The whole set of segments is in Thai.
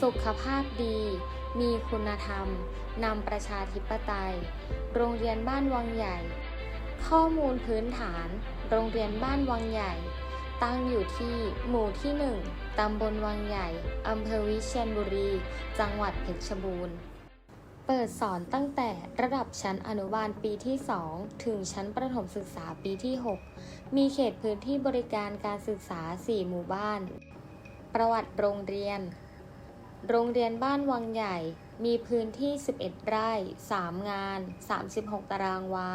สุขภาพดี มีคุณธรรม นำประชาธิปไตย โรงเรียนบ้านวังใหญ่ ข้อมูลพื้นฐาน โรงเรียนบ้านวังใหญ่ ตั้งอยู่ที่หมู่ที่ 1 ตำบลวังใหญ่ อำเภอวิเชียรบุรี จังหวัดเพชรบูรณ์ เปิดสอนตั้งแต่ระดับชั้นอนุบาลปีที่ 2 ถึงชั้นประถมศึกษาปีที่ 6 มีเขตพื้นที่บริการการศึกษา 4 หมู่บ้าน ประวัติโรงเรียน โรงเรียนบ้านวังใหญ่มีพื้นที่ 11 ไร่ 3 งาน 36 ตารางวา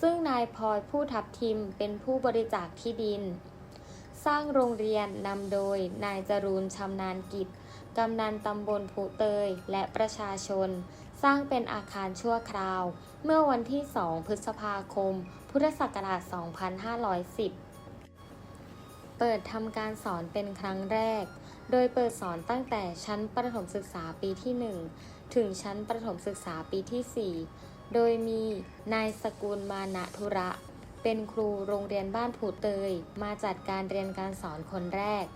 ซึ่งนายพลอยผู้ทับทิมเป็นผู้บริจาคที่ดิน สร้างโรงเรียนนำโดยนายจรูนชำนาญกิจ กำนันตำบลผูเตย และประชาชน สร้างเป็นอาคารชั่วคราว เมื่อวันที่ 2 พฤษภาคม พุทธศักราช 2510 เปิดทำการสอนเป็นครั้งแรก โดยเปิดสอนตั้งแต่ชั้นประถมศึกษาปีที่ 1 ถึงชั้นประถมศึกษาปีที่ 4 โดยมีนายสกุลมานะธุระ เป็นครูโรงเรียนบ้านผูเตย มาจัดการเรียนการสอนคนแรก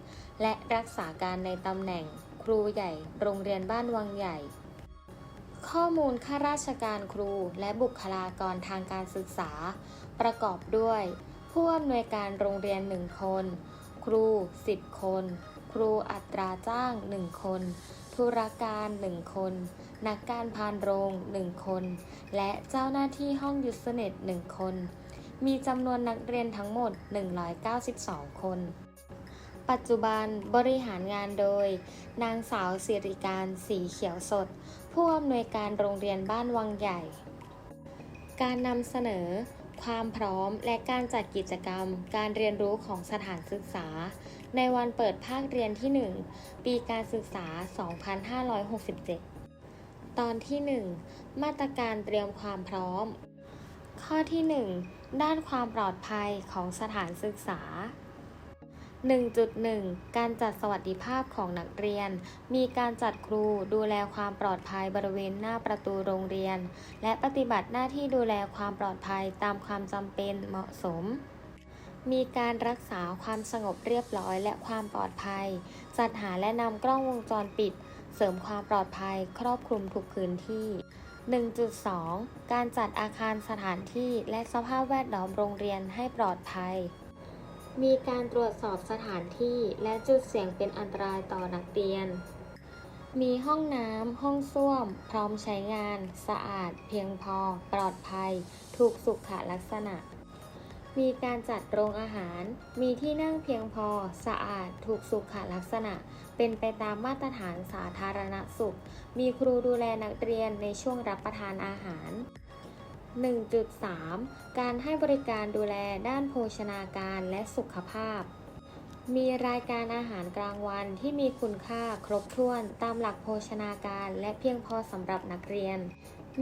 และรักษาการในตำแหน่งครูใหญ่โรงเรียนบ้านวังใหญ่ ข้อมูลข้าราชการครูและบุคลากรทางการศึกษา ประกอบด้วย ผู้อำนวยการโรงเรียน1คน ครู 10 คน ครูอัตราจ้าง 1 คน ธุรการ 1 คน นักการพานโรง 1 คน และเจ้าหน้าที่ห้องยุสเน็ต1 คน มีจำนวนนักเรียนทั้งหมด 192 คน ปัจจุบันบริหารงานโดย นางสาวสิริการสีเขียวสด ผู้อำนวยการโรงเรียนบ้านวังใหญ่ การนำเสนอความพร้อมและการจัดกิจกรรม การเรียนรู้ของสถานศึกษา ในวันเปิดภาคเรียนที่ 1 ปีการศึกษา 2567 ตอนที่ 1 มาตรการเตรียมความพร้อม ข้อที่ 1 ด้านความปลอดภัยของสถานศึกษา 1.1 การจัดสวัสดิภาพของนักเรียน มีการจัดครูดูแลความปลอดภัยบริเวณหน้าประตูโรงเรียน และปฏิบัติหน้าที่ดูแลความปลอดภัยตามความจำเป็นเหมาะสม มีการรักษาความสงบเรียบร้อยและความปลอดภัย จัดหาและนำกล้องวงจรปิด เสริมความปลอดภัยครอบคลุมทุกพื้นที่ 1.2 การจัดอาคารสถานที่และสภาพแวดล้อมโรงเรียนให้ปลอดภัย มีการตรวจสอบสถานที่และจุดเสี่ยงเป็นอันตรายต่อนักเรียน มีห้องน้ำ ห้องส้วม พร้อมใช้งาน สะอาด เพียงพอ ปลอดภัย ถูกสุขลักษณะ มีการจัดโรงอาหาร มีที่นั่งเพียงพอ สะอาด ถูกสุขลักษณะ เป็นไปตามมาตรฐานสาธารณสุข มีครูดูแลนักเรียนในช่วงรับประทานอาหาร 1.3 การให้บริการดูแลด้านโภชนาการและสุขภาพ มีรายการอาหารกลางวันที่มีคุณค่าครบถ้วนตามหลักโภชนาการและเพียงพอสำหรับนักเรียน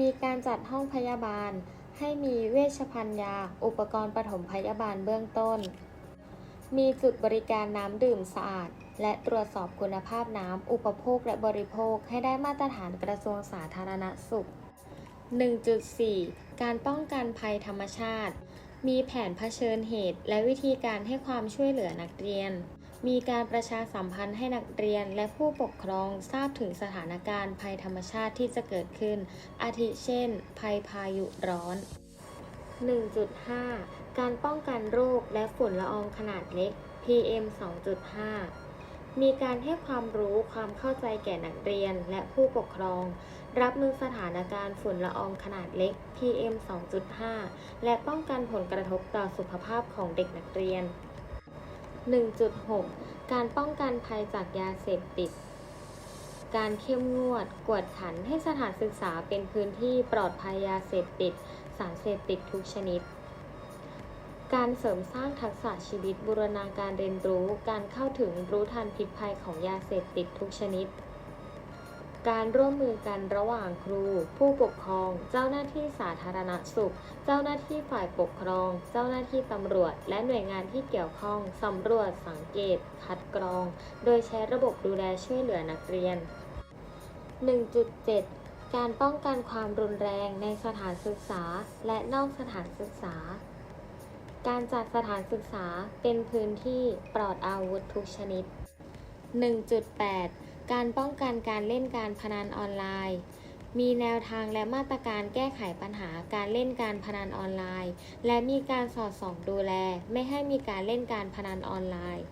มีการจัดห้องพยาบาล ให้มีเวชภัณฑ์ยา อุปกรณ์ปฐมพยาบาลเบื้องต้น มีจุดบริการน้ำดื่มสะอาด และตรวจสอบคุณภาพน้ำอุปโภคและบริโภคให้ได้มาตรฐานกระทรวงสาธารณสุข 1.4 การป้องกันภัยธรรมชาติ มีแผนเผชิญเหตุ และวิธีการให้ความช่วยเหลือนักเรียน มีการประชาสัมพันธ์ให้นักเรียนและผู้ปกครองทราบถึงสถานการณ์ภัยธรรมชาติที่จะเกิดขึ้น อาทิเช่น ภัยพายุร้อน 1.5 การป้องกันโรคและฝุ่นละอองขนาดเล็ก PM 2.5 มีการให้ความรู้ความเข้าใจแก่นักเรียนและผู้ปกครอง รับมือสถานการณ์ฝุ่นละอองขนาดเล็ก PM 2.5 และป้องกันผลกระทบต่อสุขภาพของเด็กนักเรียน 1.6 การป้องกันภัยจากยาเสพติด การเข้มงวดกวดขันให้สถานศึกษาเป็นพื้นที่ปลอดภัยยาเสพติด สารเสพติดทุกชนิด การเสริมสร้างทักษะชีวิตบูรณาการเรียนรู้ การเข้าถึงรู้ทันพิษภัยของยาเสพติดทุกชนิด การร่วมมือกันระหว่างครู ผู้ปกครอง เจ้าหน้าที่สาธารณสุข เจ้าหน้าที่ฝ่ายปกครอง เจ้าหน้าที่ตำรวจ และหน่วยงานที่เกี่ยวข้องสำรวจสังเกต คัดกรอง โดยใช้ระบบดูแลช่วยเหลือนักเรียน 1.7 การป้องกันความรุนแรงในสถานศึกษา และนอกสถานศึกษา การจัดสถานศึกษาเป็นพื้นที่ปลอดอาวุธทุกชนิด 1.8 การป้องกันการเล่นการพนันออนไลน์ มีแนวทางและมาตรการแก้ไขปัญหาการเล่นการพนันออนไลน์ และมีการสอดส่องดูแล ไม่ให้มีการเล่นการพนันออนไลน์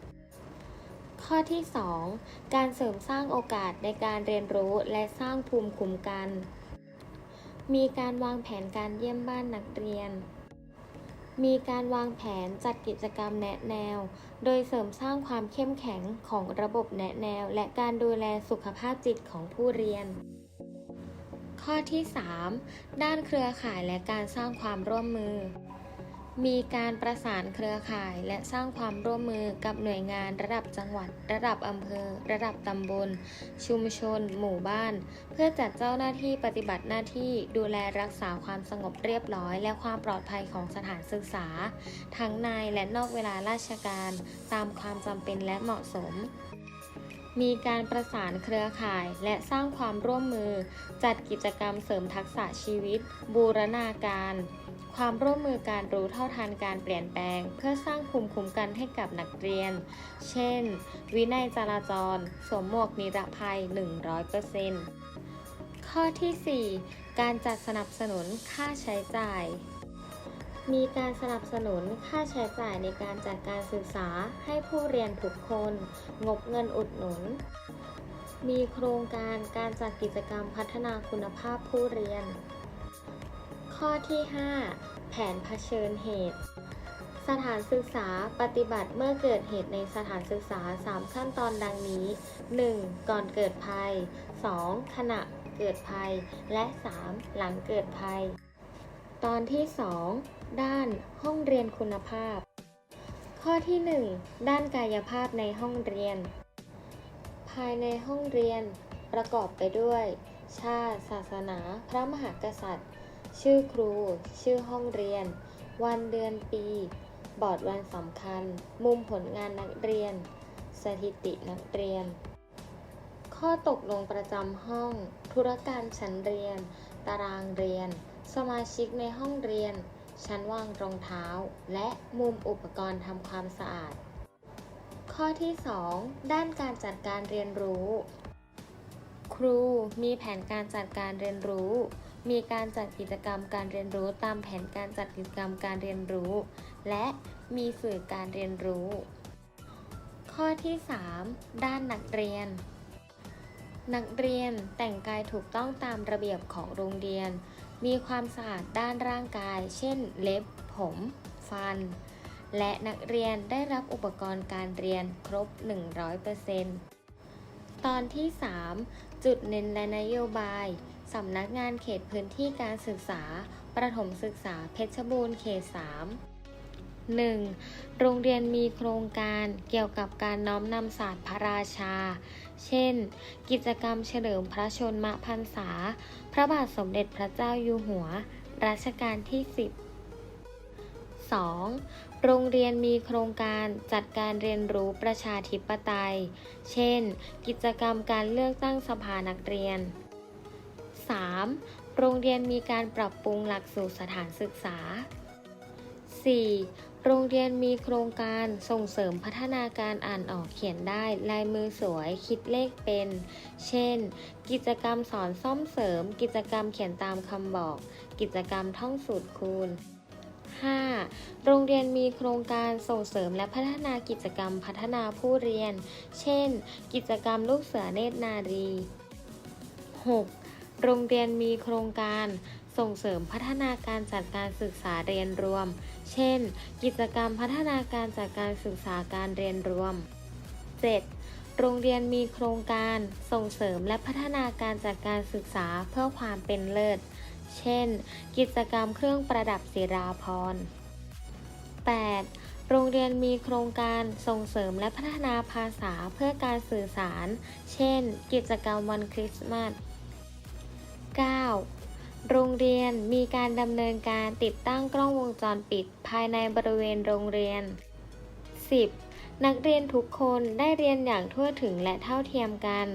ข้อที่ 2 การเสริมสร้างโอกาสในการเรียนรู้และสร้างภูมิคุ้มกัน มีการวางแผนการเยี่ยมบ้านนักเรียน มีการวางแผนจัดกิจกรรมแนะแนว โดยเสริมสร้างความเข้มแข็งของระบบแนะแนว และการดูแลสุขภาพจิตของผู้เรียน ข้อที่ 3 ด้านเครือข่ายและการสร้างความร่วมมือ มีการประสานเครือข่ายและสร้างความร่วมมือกับหน่วยงานระดับจังหวัด ระดับอำเภอ ระดับตำบล ชุมชน หมู่บ้าน เพื่อจัดเจ้าหน้าที่ปฏิบัติหน้าที่ดูแลรักษาความสงบเรียบร้อย และความปลอดภัยของสถานศึกษา ทั้งในและนอกเวลาราชการ ตามความจำเป็นและเหมาะสมมีการประสานเครือข่ายและสร้างความร่วมมือ จัดกิจกรรมเสริมทักษะชีวิต บูรณาการ ความร่วมมือการรู้เท่าทันการเปลี่ยนแปลง เพื่อสร้างภูมิคุ้มกันให้กับนักเรียน เช่น วินัยจราจร สวมหมวกนิรภัย 100%ข้อที่ 4 การจัดสนับสนุนค่าใช้จ่าย มีการสนับสนุนค่าใช้จ่ายในการจัดการศึกษาให้ผู้เรียนทุกคน งบเงินอุดหนุน มีโครงการการจัดกิจกรรมพัฒนาคุณภาพผู้เรียน ข้อที่ 5 แผนเผชิญเหตุ สถานศึกษาปฏิบัติเมื่อเกิดเหตุในสถานศึกษา 3 ขั้นตอนดังนี้ 1. ก่อนเกิดภัย 2. ขณะเกิดภัย และ 3. หลังเกิดภัย ตอนที่ 2 ด้านห้องเรียนคุณภาพ ข้อที่ 1 ด้านกายภาพในห้องเรียน ภายในห้องเรียนประกอบไปด้วย ชาติ ศาสนา พระมหากษัตริย์ ชื่อครู ชื่อห้องเรียน วันเดือนปี บอร์ดวันสำคัญ มุมผลงานนักเรียน สถิตินักเรียน ข้อตกลงประจำห้อง ธุรการชั้นเรียน ตารางเรียน สมาชิกในห้องเรียน ชั้นวางรองเท้า และมุมอุปกรณ์ทำความสะอาด ข้อที่ 2 ด้านการจัดการเรียนรู้ ครูมีแผนการจัดการเรียนรู้ มีการจัดกิจกรรมการเรียนรู้ตามแผนการจัดกิจกรรมการเรียนรู้ และมีสื่อการเรียนรู้ ข้อที่ 3 ด้านนักเรียน นักเรียนแต่งกายถูกต้องตามระเบียบของโรงเรียน มีความสะอาดด้านร่างกาย เช่น เล็บ ผม ฟัน และนักเรียนได้รับอุปกรณ์การเรียนครบ 100%ตอนที่ 3 จุดเน้นและนโยบาย สำนักงานเขตพื้นที่การศึกษา ประถมศึกษาเพชรบูรณ์เขต 3 1. โรงเรียนมีโครงการเกี่ยวกับการน้อมนำศาสตร์พระราชา เช่น กิจกรรมเฉลิมพระชนมพรรษา พระบาทสมเด็จพระเจ้าอยู่หัว รัชกาลที่ 10 2. โรงเรียนมีโครงการจัดการเรียนรู้ประชาธิปไตย เช่น กิจกรรมการเลือกตั้งสภานักเรียน 3. โรงเรียนมีการปรับปรุงหลักสูตรสถานศึกษา 4. โรงเรียนมีโครงการส่งเสริมพัฒนาการอ่านออกเขียนได้ ลายมือสวย คิดเลขเป็น เช่น กิจกรรมสอนซ่อมเสริม กิจกรรมเขียนตามคำบอก กิจกรรมท่องสูตรคูณ 5. โรงเรียนมีโครงการส่งเสริมและพัฒนากิจกรรมพัฒนาผู้เรียน เช่น กิจกรรมลูกเสือเนตรนารี 6. โรงเรียนมีโครงการส่งเสริมพัฒนาการจัดการศึกษาเรียนรวม เช่น กิจกรรมพัฒนาการจัดการศึกษาการเรียนรวม 7. โรงเรียนมีโครงการส่งเสริมและพัฒนาการจัดการศึกษาเพื่อความเป็นเลิศ เช่น กิจกรรมเครื่องประดับศิราพร 8. โรงเรียนมีโครงการส่งเสริมและพัฒนาภาษาเพื่อการสื่อสาร เช่น กิจกรรมวันคริสต์มาส 9. โรงเรียนมีการดำเนินการติดตั้งกล้องวงจรปิดภายในบริเวณโรงเรียน 10. นักเรียนทุกคนได้เรียนอย่างทั่วถึงและเท่าเทียมกัน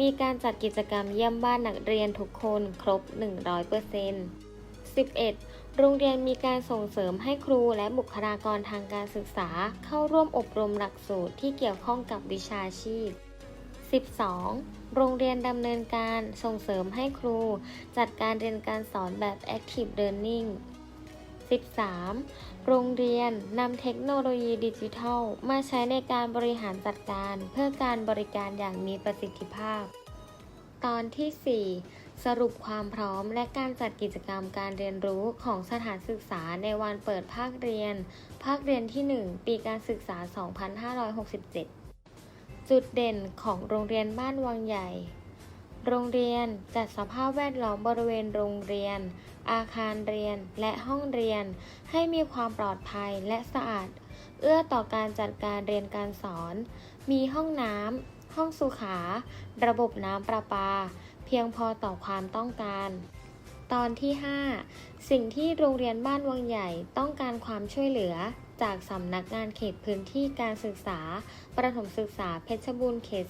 มีการจัดกิจกรรมเยี่ยมบ้านนักเรียนทุกคนครบ 100% 11. โรงเรียนมีการส่งเสริมให้ครูและบุคลากรทางการศึกษาเข้าร่วมอบรมหลักสูตรที่เกี่ยวข้องกับวิชาชีพ 12. โรงเรียนดำเนินการส่งเสริมให้ครู จัดการเรียนการสอนแบบ Active Learning 13. โรงเรียนนำเทคโนโลยีดิจิทัล มาใช้ในการบริหารจัดการเพื่อการบริการอย่างมีประสิทธิภาพ ตอนที่ 4 สรุปความพร้อมและการจัดกิจกรรมการเรียนรู้ของสถานศึกษาในวันเปิดภาคเรียน ภาคเรียนที่ 1 ปีการศึกษา 2567 จุดเด่นของโรงเรียนบ้านวังใหญ่ โรงเรียนจัดสภาพแวดล้อมบริเวณโรงเรียน อาคารเรียนและห้องเรียน ให้มีความปลอดภัยและสะอาด เอื้อต่อการจัดการเรียนการสอน มีห้องน้ำ ห้องสุขา ระบบน้ำประปา เพียงพอต่อความต้องการ ตอนที่ 5 สิ่งที่โรงเรียนบ้านวังใหญ่ต้องการความช่วยเหลือ จากสำนักงานเขตพื้นที่การศึกษา ประถมศึกษาเพชรบูรณ์เขต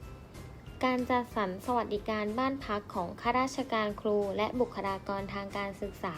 3 การจัดสรรสวัสดิการบ้านพักของข้าราชการครูและบุคลากรทางการศึกษา